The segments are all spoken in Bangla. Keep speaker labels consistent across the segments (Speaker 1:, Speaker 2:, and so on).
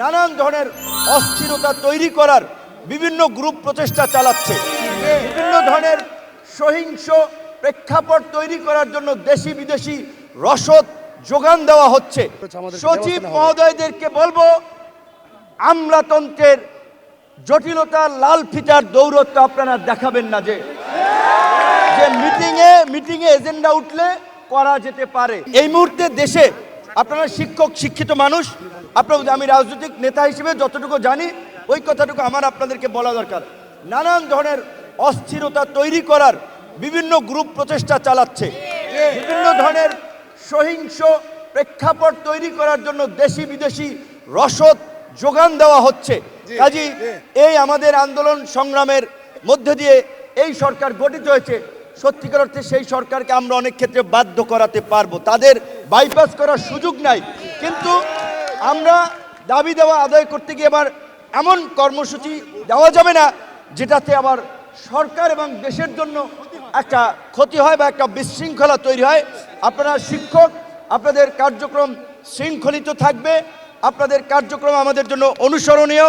Speaker 1: নানান ধরনের অস্থিরতা তৈরি করার বিভিন্ন গ্রুপ প্রচেষ্টা চালাচ্ছে। বিভিন্ন ধরনের সহিংস প্রেক্ষাপট তৈরি করার জন্য দেশি বিদেশি রসদ যোগান দেওয়া হচ্ছে। সচিব মহোদয়দেরকে বলব আমলাতন্ত্রের জটিলতা লাল ফিতার দৌরত্ব আপনারা দেখাবেন না যে যে মিটিংয়ে মিটিংয়ে এজেন্ডা উঠলে করা যেতে পারে। এই মুহূর্তে দেশে আপনারা শিক্ষক শিক্ষিত মানুষ আপনার আমি রাজনৈতিক নেতা হিসেবে যতটুকু জানি ওই কথাটুকু আমার আপনাদেরকে বলা দরকার। নানান ধরনের অস্থিরতা তৈরি করার বিভিন্ন গ্রুপ প্রচেষ্টা চালাচ্ছে। বিভিন্ন ধরনের সহিংস প্রেক্ষাপট তৈরি করার জন্য দেশি বিদেশি রসদ যোগান দেওয়া হচ্ছে। কাজী এই আমাদের আন্দোলন সংগ্রামের মধ্যে দিয়ে এই সরকার গঠিত হয়েছে। সত্যিকার অর্থে সেই সরকারকে আমরা অনেক ক্ষেত্রে বাধ্য করাতে পারব। তাদের বাইপাস করার সুযোগ নাই। কিন্তু আমরা দাবি দেওয়া আদায় করতে গিয়ে আবার এমন কর্মসূচি দেওয়া যাবে না, যেটাতে আবার সরকার এবং দেশের জন্য একটা ক্ষতি হয় বা একটা বিশৃঙ্খলা তৈরি হয়। আপনারা শিক্ষক, আপনাদের কার্যক্রম শৃঙ্খলিত থাকবে। আপনাদের কার্যক্রম আমাদের জন্য অনুসরণীয়,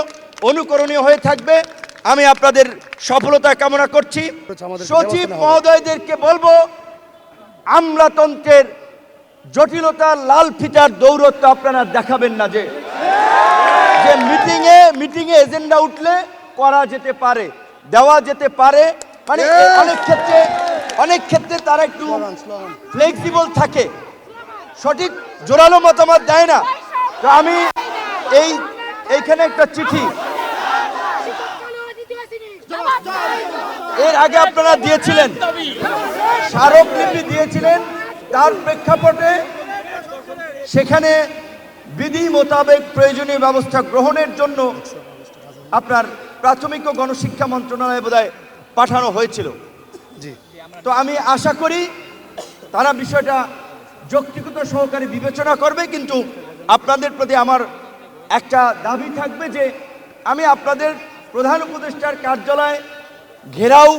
Speaker 1: অনুকরণীয় হয়ে থাকবে। আমি আপনাদের সফলতা কামনা করছি। সচিব মহোদয়দেরকে বলব আমলাতন্ত্রের জটিলতা লাল ফিতার দৌরত্ব আপনারা দেখাবেন না যে। যে মিটিংয়ে মিটিংয়ে এজেন্ডা উঠলে করা যেতে পারে দেওয়া যেতে পারে। মানে অনেক ক্ষেত্রে অনেক ক্ষেত্রে তারা একটু ফ্লেক্সিবল থাকে। সঠিক জোরালো মতামত দেয় না। তো আমি এই এইখানে একটা চিঠি এর আগে আপনারা দিয়েছিলেন স্মারকলিপি দিয়েছিলেন তার প্রেক্ষাপটে সেখানে বিধি মোতাবেক প্রয়োজনীয় ব্যবস্থা গ্রহণের জন্য আপনার প্রাথমিক ও গণশিক্ষা মন্ত্রণালয়ে বোধহয় পাঠানো হয়েছিল। তো আমি আশা করি তারা বিষয়টা যৌক্তিকতা সহকারে বিবেচনা করবে কিন্তু আপনাদের প্রতি আমার একটা দাবি থাকবে যে আমি আপনাদের প্রধান উপদেষ্টার কার্যালয় ঘেরাও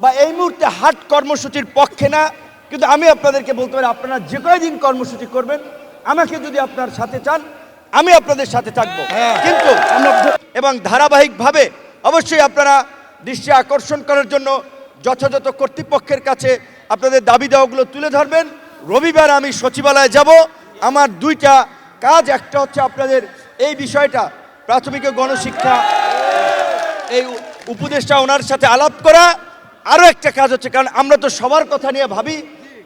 Speaker 1: বা এই মুহূর্তে হাট কর্মসূচির পক্ষে না কিন্তু আমি আপনাদেরকে বলতে পারি আপনারা যে কয়দিন কর্মসূচি করবেন। আমাকে যদি আপনার সাথে চান আমি আপনাদের সাথে থাকব। কিন্তু এবং ধারাবাহিকভাবে অবশ্যই আপনারা দৃষ্টি আকর্ষণ করার জন্য যথাযথ কর্তৃপক্ষের কাছে আপনাদের দাবি দেওয়াগুলো তুলে ধরবেন। রবিবার আমি সচিবালয়ে যাব। আমার দুইটা কাজ একটা হচ্ছে আপনাদের এই বিষয়টা প্রাথমিক ও গণশিক্ষা এই উপদেশটা ওনার সাথে আলাপ করা আরও একটা কাজ হচ্ছে, কারণ আমরা তো সবার কথা নিয়ে ভাবি।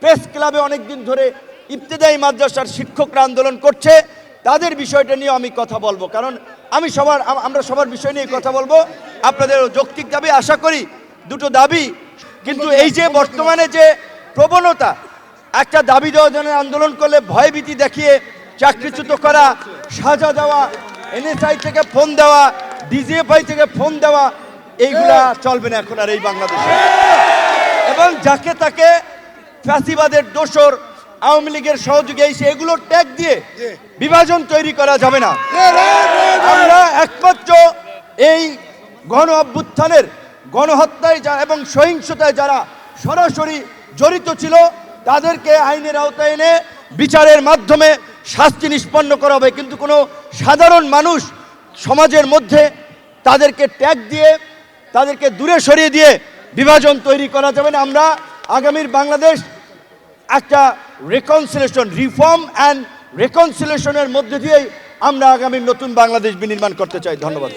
Speaker 1: প্রেস ক্লাবে অনেক দিন ধরে ইবতেদায়ী মাদ্রাসার শিক্ষকরা আন্দোলন করছে। তাদের বিষয়টা নিয়ে আমি কথা বলব, কারণ আমি সবার আমরা সবার বিষয় নিয়ে কথা বলব। আপনাদের যৌক্তিক দাবি, আশা করি দুটো দাবি। কিন্তু এই যে বর্তমানে যে প্রবণতা, একটা দাবি দেওয়ার জন্য আন্দোলন করলে ভয়ভীতি দেখিয়ে চাকরিচ্যুত করা, সাজা দেওয়া এনএসআই থেকে ফোন দেওয়া ডিজিএফআই থেকে ফোন দেওয়া এইগুলা চলবে না এখন আর এই বাংলাদেশে। এবং যাকে তাকে ফ্যাসিবাদের দোসর আওয়ামী লীগের সহযোগী এসে এগুলো ট্যাগ দিয়ে বিভাজন তৈরি করা যাবে না। আমরা একমাত্র এই গণ অভ্যুত্থানের গণহত্যায় যা এবং সহিংসতায় যারা সরাসরি জড়িত ছিল তাদেরকে আইনের আওতায় এনে বিচারের মাধ্যমে শাস্তি নিষ্পন্ন করা হবে। কিন্তু কোনো সাধারণ মানুষ সমাজের মধ্যে তাদেরকে ট্যাগ দিয়ে, তাদেরকে দূরে সরিয়ে দিয়ে বিভাজন তৈরি করা যাবে না। আমরা আগামীর বাংলাদেশ একটা রেকনসিলেশন রিফর্ম অ্যান্ড রেকনসিলেশনের মধ্যে দিয়েই আমরা আগামীর নতুন বাংলাদেশ বিনির্মাণ করতে চাই। ধন্যবাদ।